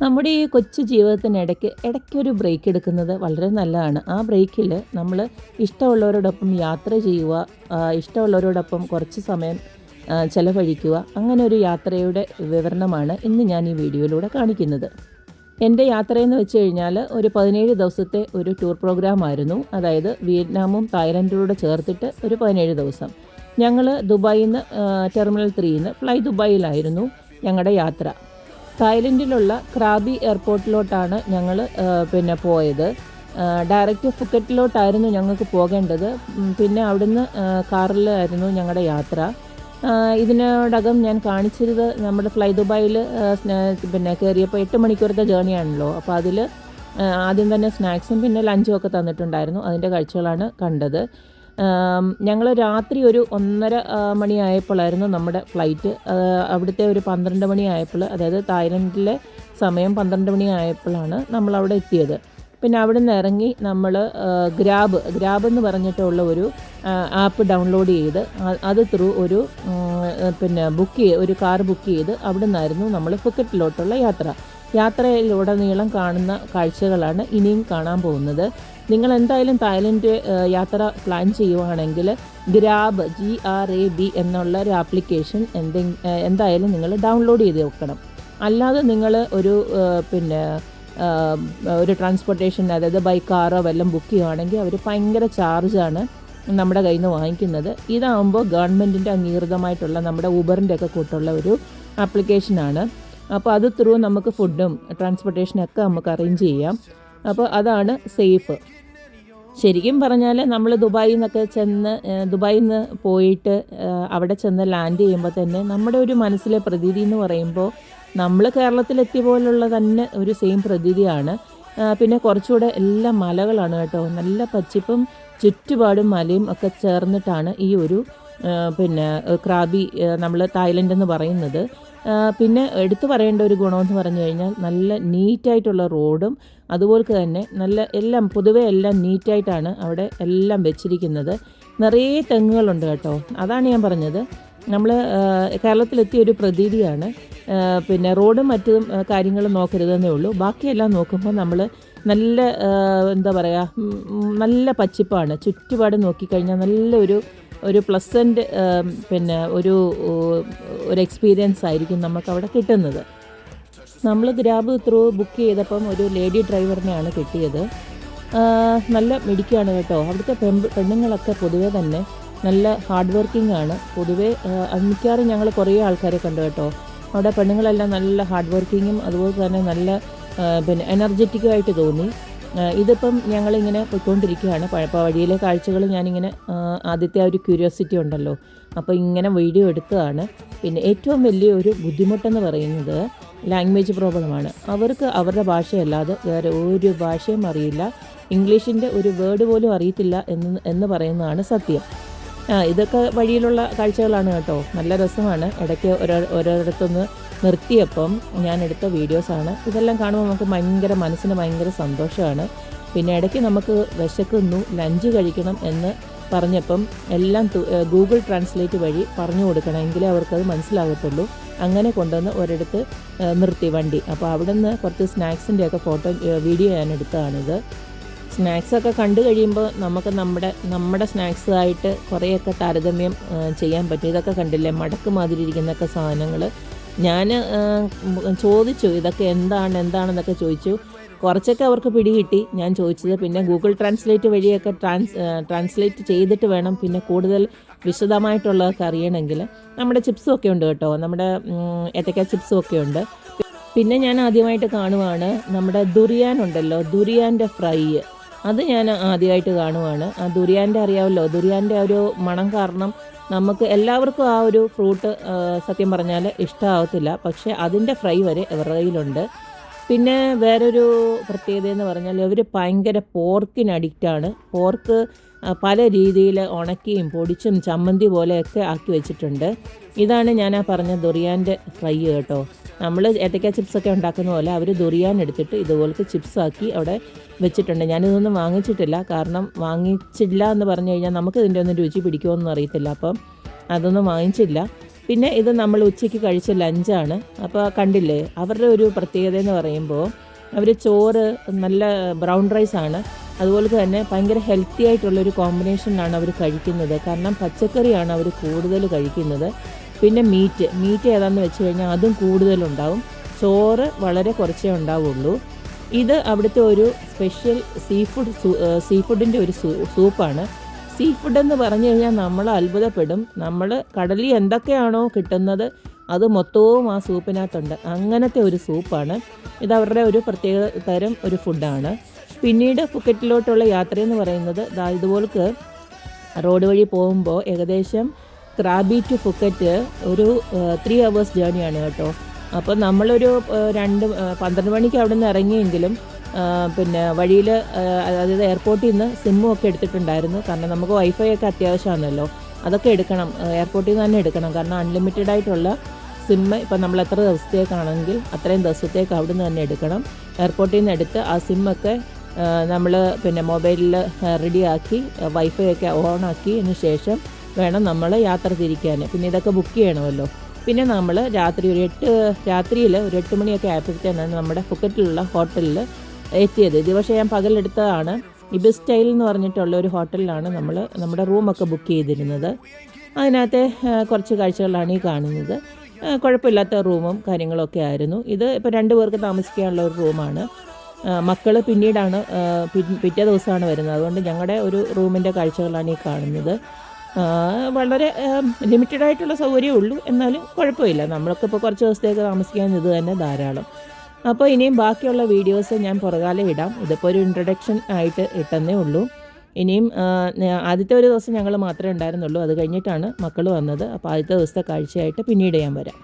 നമ്മുടെ ഈ കൊച്ചു ജീവിതത്തിനിടയ്ക്ക് ഇടയ്ക്കൊരു ബ്രേക്ക് എടുക്കുന്നത് വളരെ നല്ലതാണ്. ആ ബ്രേക്കിൽ നമ്മൾ ഇഷ്ടമുള്ളവരോടൊപ്പം യാത്ര ചെയ്യുക ഇഷ്ടമുള്ളവരോടൊപ്പം കുറച്ച് സമയം ചിലവഴിക്കുക അങ്ങനെ ഒരു യാത്രയുടെ വിവരണമാണ് ഇന്ന് ഞാൻ ഈ വീഡിയോയിലൂടെ കാണിക്കുന്നത്. എന്റെ യാത്രയെന്ന് വെച്ച് കഴിഞ്ഞാൽ ഒരു പതിനേഴ് ദിവസത്തെ ഒരു ടൂർ പ്രോഗ്രാം ആയിരുന്നു. അതായത് വിയറ്റ്നാമും തായ്ലൻഡിലൂടെ ചേർത്തിട്ട് ഒരു പതിനേഴ് ദിവസം. ഞങ്ങൾ ദുബായിൽ നിന്ന് ടെർമിനൽ ത്രീയിൽ നിന്ന് ഫ്ലൈ ദുബായിലായിരുന്നു ഞങ്ങളുടെ യാത്ര. തായ്ലൻഡിലുള്ള ക്രാബി എയർപോർട്ടിലോട്ടാണ് ഞങ്ങൾ പിന്നെ പോയത്. ഡയറക്റ്റ് ഫുക്കറ്റിലോട്ടായിരുന്നു ഞങ്ങൾക്ക് പോകേണ്ടത്. പിന്നെ അവിടുന്ന് കാറിലായിരുന്നു ഞങ്ങളുടെ യാത്ര. ഇതിനോടകം ഞാൻ കാണിച്ചത് നമ്മുടെ ഫ്ലൈ ദുബായിൽ പിന്നെ കയറിയപ്പോൾ എട്ട് മണിക്കൂറത്തെ ജേണിയാണല്ലോ അപ്പോൾ അതിൽ ആദ്യം തന്നെ സ്നാക്സും പിന്നെ ലഞ്ചും ഒക്കെ തന്നിട്ടുണ്ടായിരുന്നു. അതിന്റെ കാഴ്ചകളാണ് കണ്ടത്. ഞങ്ങൾ രാത്രി ഒരു ഒന്നര മണിയായപ്പോഴായിരുന്നു നമ്മുടെ ഫ്ലൈറ്റ്. അവിടുത്തെ ഒരു പന്ത്രണ്ട് മണിയായപ്പോൾ അതായത് തായ്ലൻഡിലെ സമയം പന്ത്രണ്ട് മണിയായപ്പോഴാണ് നമ്മൾ അവിടെ എത്തിയത്. പിന്നെ അവിടെ നിന്ന് ഇറങ്ങി നമ്മൾ ഗ്രാബ് ഗ്രാബ് എന്ന് പറഞ്ഞിട്ടുള്ള ഒരു ആപ്പ് ഡൗൺലോഡ് ചെയ്ത് അത് ത്രൂ ഒരു പിന്നെ ബുക്ക് ചെയ്ത് ഒരു കാർ ബുക്ക് ചെയ്ത് അവിടെ നിന്നായിരുന്നു നമ്മൾ ഫുക്കറ്റിലോട്ടുള്ള യാത്ര. യാത്രയിലുടനീളം കാണുന്ന കാഴ്ചകളാണ് ഇനിയും കാണാൻ പോകുന്നത്. നിങ്ങൾ എന്തായാലും തായ്ലൻഡ് യാത്ര പ്ലാൻ ചെയ്യുവാണെങ്കിൽ Grab G R A B എന്നുള്ള ഒരു ആപ്ലിക്കേഷൻ എന്തെ എന്തായാലും നിങ്ങൾ ഡൗൺലോഡ് ചെയ്ത് വെക്കണം. അല്ലാതെ നിങ്ങൾ ഒരു പിന്നെ ഒരു ട്രാൻസ്പോർട്ടേഷൻ അതായത് ബൈ കാറോ വല്ലതും ബുക്ക് ചെയ്യുവാണെങ്കിൽ അവർ ഭയങ്കര ചാർജാണ് നമ്മുടെ കയ്യിൽ നിന്ന് വാങ്ങിക്കുന്നത്. ഇതാകുമ്പോൾ ഗവൺമെന്റിന്റെ അംഗീകൃതമായിട്ടുള്ള നമ്മുടെ ഊബറിന്റെ ഒക്കെ കൂട്ടുള്ള ഒരു ആപ്ലിക്കേഷനാണ്. അപ്പോൾ അത് ത്രൂ നമുക്ക് ഫുഡും ട്രാൻസ്പോർട്ടേഷനൊക്കെ നമുക്ക് അറേഞ്ച് ചെയ്യാം. അപ്പോൾ അതാണ് സേഫ് ശരിക്കും പറഞ്ഞാൽ നമ്മൾ ദുബായിൽ നിന്നൊക്കെ ചെന്ന് ദുബായിൽ നിന്ന് പോയിട്ട് അവിടെ ചെന്ന് ലാൻഡ് ചെയ്യുമ്പോൾ തന്നെ നമ്മുടെ ഒരു മനസ്സിലെ പ്രതീതി എന്ന് പറയുമ്പോൾ നമ്മൾ കേരളത്തിലെത്തിയ പോലുള്ള തന്നെ ഒരു സെയിം പ്രതീതിയാണ്. പിന്നെ കുറച്ചുകൂടെ എല്ലാ മലകളാണ് കേട്ടോ. നല്ല പച്ചപ്പും ചുറ്റുപാടും മലയും ഒക്കെ ചേർന്നിട്ടാണ് ഈ ഒരു പിന്നെ ക്രാബി നമ്മൾ തായ്ലൻഡ് എന്ന് പറയുന്നത്. പിന്നെ എടുത്തു പറയേണ്ട ഒരു ഗുണമെന്ന് പറഞ്ഞു കഴിഞ്ഞാൽ നല്ല നീറ്റായിട്ടുള്ള റോഡും അതുപോലെ തന്നെ നല്ല എല്ലാം പൊതുവെ എല്ലാം നീറ്റായിട്ടാണ് അവിടെ എല്ലാം വെച്ചിരിക്കുന്നത്. നിറയെ തെങ്ങുകളുണ്ട് കേട്ടോ. അതാണ് ഞാൻ പറഞ്ഞത്. നമ്മൾ കേരളത്തിലെത്തിയ ഒരു പ്രതീതിയാണ്. പിന്നെ റോഡും മറ്റും കാര്യങ്ങളും നോക്കരുതെന്നേ ഉള്ളൂ. ബാക്കിയെല്ലാം നോക്കുമ്പോൾ നമ്മൾ നല്ല എന്താ പറയുക നല്ല പച്ചിപ്പാണ്. ചുറ്റുപാട് നോക്കിക്കഴിഞ്ഞാൽ നല്ലൊരു ഒരു പ്ലസന്റ് പിന്നെ ഒരു ഒരു എക്സ്പീരിയൻസ് ആയിരിക്കും നമുക്ക് അവിടെ കിട്ടുന്നത്. നമ്മൾ ഗ്രാബ് ത്രൂ ബുക്ക് ചെയ്തപ്പം ഒരു ലേഡി ഡ്രൈവറിനെയാണ് കിട്ടിയത്. നല്ല മിടിക്കാണ് കേട്ടോ. അവിടുത്തെ പെണ്ണുങ്ങളൊക്കെ പൊതുവേ തന്നെ നല്ല ഹാർഡ് വർക്കിംഗ് ആണ്. പൊതുവേ മിക്കവാറും ഞങ്ങൾ കുറേ ആൾക്കാരെ കണ്ടു കേട്ടോ. അവിടെ പെണ്ണുങ്ങളെല്ലാം നല്ല ഹാർഡ് വർക്കിങ്ങും അതുപോലെ തന്നെ നല്ല പിന്നെ എനർജറ്റിക്കും ആയിട്ട് തോന്നി ഇതിപ്പം ഞങ്ങളിങ്ങനെ പോയിക്കൊണ്ടിരിക്കുകയാണ്. പഴപ്പ വഴിയിലെ കാഴ്ചകൾ ഞാനിങ്ങനെ ആദ്യത്തെ ആ ഒരു ക്യൂരിയോസിറ്റി ഉണ്ടല്ലോ. അപ്പോൾ ഇങ്ങനെ വീഡിയോ എടുത്തതാണ്. പിന്നെ ഏറ്റവും വലിയ ഒരു ബുദ്ധിമുട്ടെന്ന് പറയുന്നത് ലാംഗ്വേജ് പ്രോബ്ലമാണ് അവർക്ക് അവരുടെ ഭാഷയല്ലാതെ വേറെ ഒരു ഭാഷയും അറിയില്ല. ഇംഗ്ലീഷിന്റെ ഒരു വേർഡ് പോലും അറിയത്തില്ല എന്ന് എന്ന് പറയുന്നതാണ് സത്യം. ആ ഇതൊക്കെ വഴിയിലുള്ള കാഴ്ചകളാണ് കേട്ടോ. നല്ല രസമാണ്. ഇടയ്ക്ക് ഓരോ ഓരോരിടത്തുനിന്ന് നിർത്തിയപ്പം ഞാൻ എടുത്ത വീഡിയോസാണ് ഇതെല്ലാം കാണുമ്പോൾ നമുക്ക് ഭയങ്കര മനസ്സിന് ഭയങ്കര സന്തോഷമാണ്. പിന്നെ ഇടയ്ക്ക് നമുക്ക് വിശക്കുന്നു ലഞ്ച് കഴിക്കണം എന്ന് പറഞ്ഞപ്പം എല്ലാം ഗൂഗിൾ ട്രാൻസ്ലേറ്റ് വഴി പറഞ്ഞു കൊടുക്കണം. എങ്കിലേ അവർക്കത് മനസ്സിലാകത്തുള്ളൂ. അങ്ങനെ കൊണ്ടുവന്ന് ഒരിടത്ത് നിർത്തി വണ്ടി. അപ്പോൾ അവിടെ നിന്ന് കുറച്ച് സ്നാക്സിന്റെയൊക്കെ ഫോട്ടോ വീഡിയോ ഞാൻ എടുത്തതാണിത്. സ്നാക്സൊക്കെ കണ്ടു കഴിയുമ്പോൾ നമുക്ക് നമ്മുടെ നമ്മുടെ സ്നാക്സായിട്ട് കുറേയൊക്കെ താരതമ്യം ചെയ്യാൻ പറ്റും. ഇതൊക്കെ കണ്ടില്ലേ? മടക്ക് മാതിരി ഇരിക്കുന്നൊക്കെ സാധനങ്ങൾ ഞാൻ ചോദിച്ചു ഇതൊക്കെ എന്താണ് എന്താണെന്നൊക്കെ ചോദിച്ചു. കുറച്ചൊക്കെ അവർക്ക് പിടികിട്ടി. ഞാൻ ചോദിച്ചത് പിന്നെ ഗൂഗിൾ ട്രാൻസ്ലേറ്റ് വഴിയൊക്കെ ട്രാൻസ് ട്രാൻസ്ലേറ്റ് ചെയ്തിട്ട് വേണം പിന്നെ കൂടുതൽ വിശദമായിട്ടുള്ളതൊക്കെ അറിയണമെങ്കിൽ. നമ്മുടെ ചിപ്സും ഒക്കെ ഉണ്ട് കേട്ടോ. നമ്മുടെ ഏത്തക്ക ചിപ്സും ഒക്കെ ഉണ്ട്. പിന്നെ ഞാൻ ആദ്യമായിട്ട് കാണുവാണ് നമ്മുടെ ദുരിയാൻ ഉണ്ടല്ലോ. ദുരിയാന്റെ ഫ്രൈ അത് ഞാൻ ആദ്യമായിട്ട് കാണുവാണ്. ആ ദുരിയാന്റെ അറിയാമല്ലോ. ദുരിയാന്റെ ഒരു മണം കാരണം നമുക്ക് എല്ലാവർക്കും ആ ഒരു ഫ്രൂട്ട് സത്യം പറഞ്ഞാൽ ഇഷ്ടമാവത്തില്ല പക്ഷേ അതിന്റെ ഫ്രൈ വരെ ഇവരുടെ കയ്യിലുണ്ട്. പിന്നെ വേറൊരു പ്രത്യേകത എന്ന് പറഞ്ഞാൽ ഇവർ ഭയങ്കര പോർക്കിന് അഡിക്റ്റാണ് പോർക്ക് പല രീതിയിൽ ഉണക്കിയും പൊടിച്ചും ചമ്മന്തി പോലെയൊക്കെ ആക്കി വെച്ചിട്ടുണ്ട്. ഇതാണ് ഞാൻ ആ പറഞ്ഞ ദുറിയാന്റെ ഫ്രൈ കേട്ടോ. നമ്മൾ ഏത്തക്ക ചിപ്സൊക്കെ ഉണ്ടാക്കുന്ന പോലെ അവർ ദുറിയാൻ എടുത്തിട്ട് ഇതുപോലത്തെ ചിപ്സാക്കി അവിടെ വെച്ചിട്ടുണ്ട്. ഞാനിതൊന്നും വാങ്ങിച്ചിട്ടില്ല. കാരണം വാങ്ങിച്ചില്ല എന്ന് പറഞ്ഞു കഴിഞ്ഞാൽ നമുക്ക് ഇതിന്റെ ഒന്നും രുചി പിടിക്കുമോയെന്നും അറിയത്തില്ല. അപ്പം അതൊന്നും വാങ്ങിച്ചില്ല. പിന്നെ ഇത് നമ്മൾ ഉച്ചയ്ക്ക് കഴിച്ച ലഞ്ചാണ്. അപ്പോൾ കണ്ടില്ലേ അവരുടെ ഒരു പ്രത്യേകത എന്ന് പറയുമ്പോൾ അവർ ചോറ് നല്ല ബ്രൗൺ റൈസ് ആണ് അതുപോലെ തന്നെ ഭയങ്കര ഹെൽത്തി ആയിട്ടുള്ളൊരു കോമ്പിനേഷനാണ് അവർ കഴിക്കുന്നത്. കാരണം പച്ചക്കറിയാണ് അവർ കൂടുതൽ കഴിക്കുന്നത്. പിന്നെ മീറ്റ് മീറ്റ് ഏതാണെന്ന് വെച്ച് കഴിഞ്ഞാൽ അതും കൂടുതലുണ്ടാവും. ചോറ് വളരെ കുറച്ചേ ഉണ്ടാവുള്ളൂ. ഇത് അവിടുത്തെ ഒരു സ്പെഷ്യൽ സീ ഫുഡ് സീ ഫുഡിന്റെ ഒരു സൂപ്പാണ് സീ ഫുഡ് എന്ന് പറഞ്ഞു കഴിഞ്ഞാൽ നമ്മൾ അത്ഭുതപ്പെടും. നമ്മൾ കടലിൽ എന്തൊക്കെയാണോ കിട്ടുന്നത് അത് മൊത്തവും ആ സൂപ്പിനകത്തുണ്ട്. അങ്ങനത്തെ ഒരു സൂപ്പാണ്. ഇത് അവരുടെ ഒരു പ്രത്യേക തരം ഒരു ഫുഡാണ് പിന്നീട് ഫുക്കറ്റിലോട്ടുള്ള യാത്രയെന്ന് പറയുന്നത് ദാ ഇതുപോലക്ക് റോഡ് വഴി പോകുമ്പോൾ ഏകദേശം ക്രാബി ടു ഫുക്കറ്റ് ഒരു ത്രീ അവേഴ്സ് ജേണിയാണ് കേട്ടോ. അപ്പോൾ നമ്മളൊരു രണ്ട് പന്ത്രണ്ട് മണിക്ക് അവിടെ നിന്ന് ഇറങ്ങിയെങ്കിലും പിന്നെ വഴിയിൽ അതായത് എയർപോർട്ടിൽ നിന്ന് സിമ്മും ഒക്കെ എടുത്തിട്ടുണ്ടായിരുന്നു. കാരണം നമുക്ക് വൈഫൈ ഒക്കെ അത്യാവശ്യമാണല്ലോ. അതൊക്കെ എടുക്കണം. എയർപോർട്ടിൽ നിന്ന് തന്നെ എടുക്കണം. കാരണം അൺലിമിറ്റഡ് ആയിട്ടുള്ള സിമ്മ് ഇപ്പം നമ്മൾ എത്ര ദിവസത്തേക്കാണെങ്കിൽ അത്രയും ദിവസത്തേക്ക് അവിടെ നിന്ന് തന്നെ എടുക്കണം. എയർപോർട്ടിൽ നിന്ന് എടുത്ത് ആ സിമ്മൊക്കെ നമ്മൾ പിന്നെ മൊബൈലിൽ റെഡിയാക്കി വൈഫൈ ഒക്കെ ഓണാക്കിയതിന് ശേഷം വേണം നമ്മൾ യാത്ര തിരിക്കാൻ പിന്നെ ഇതൊക്കെ ബുക്ക് ചെയ്യണമല്ലോ. പിന്നെ നമ്മൾ രാത്രി ഒരു എട്ട് രാത്രിയിൽ ഒരു എട്ട് മണിയൊക്കെ ആയപ്പോഴത്തേനാണ് നമ്മുടെ ഫുക്കറ്റിലുള്ള ഹോട്ടലിൽ എത്തിയത്. ഇത് പക്ഷേ ഞാൻ പകലെടുത്തതാണ്. ഇബ് സ്റ്റൈൽ എന്ന് പറഞ്ഞിട്ടുള്ള ഒരു ഹോട്ടലിലാണ് നമ്മൾ നമ്മുടെ റൂമൊക്കെ ബുക്ക് ചെയ്തിരുന്നത്. അതിനകത്തെ കുറച്ച് കാഴ്ചകളാണ് ഈ കാണുന്നത്. കുഴപ്പമില്ലാത്ത റൂമും കാര്യങ്ങളൊക്കെ ആയിരുന്നു. ഇത് ഇപ്പോൾ രണ്ട് പേർക്ക് താമസിക്കാനുള്ള ഒരു റൂമാണ്. മക്കൾ പിന്നീടാണ് പിറ്റേ ദിവസമാണ് വരുന്നത്. അതുകൊണ്ട് ഞങ്ങളുടെ ഒരു റൂമിന്റെ കാഴ്ചകളാണ് ഈ കാണുന്നത്. വളരെ ലിമിറ്റഡ് ആയിട്ടുള്ള സൗകര്യമേ ഉള്ളൂ. എന്നാലും കുഴപ്പമില്ല. നമ്മൾക്കിപ്പോൾ കുറച്ച് ദിവസത്തേക്ക് താമസിക്കാൻ ഇത് തന്നെ ധാരാളം. അപ്പോൾ ഇനിയും ബാക്കിയുള്ള വീഡിയോസ് ഞാൻ പുറകാലെ ഇടാം. ഇതിപ്പോൾ ഒരു ഇൻട്രൊഡക്ഷൻ ആയിട്ട് ഇട്ടെന്നേ ഉള്ളൂ. ഇനിയും ആദ്യത്തെ ഒരു ദിവസം ഞങ്ങൾ മാത്രമേ ഉണ്ടായിരുന്നുള്ളൂ. അത് കഴിഞ്ഞിട്ടാണ് മക്കൾ വന്നത്. അപ്പോൾ ആദ്യത്തെ ദിവസത്തെ കാഴ്ചയായിട്ട് പിന്നീട് ഞാൻ വരാം.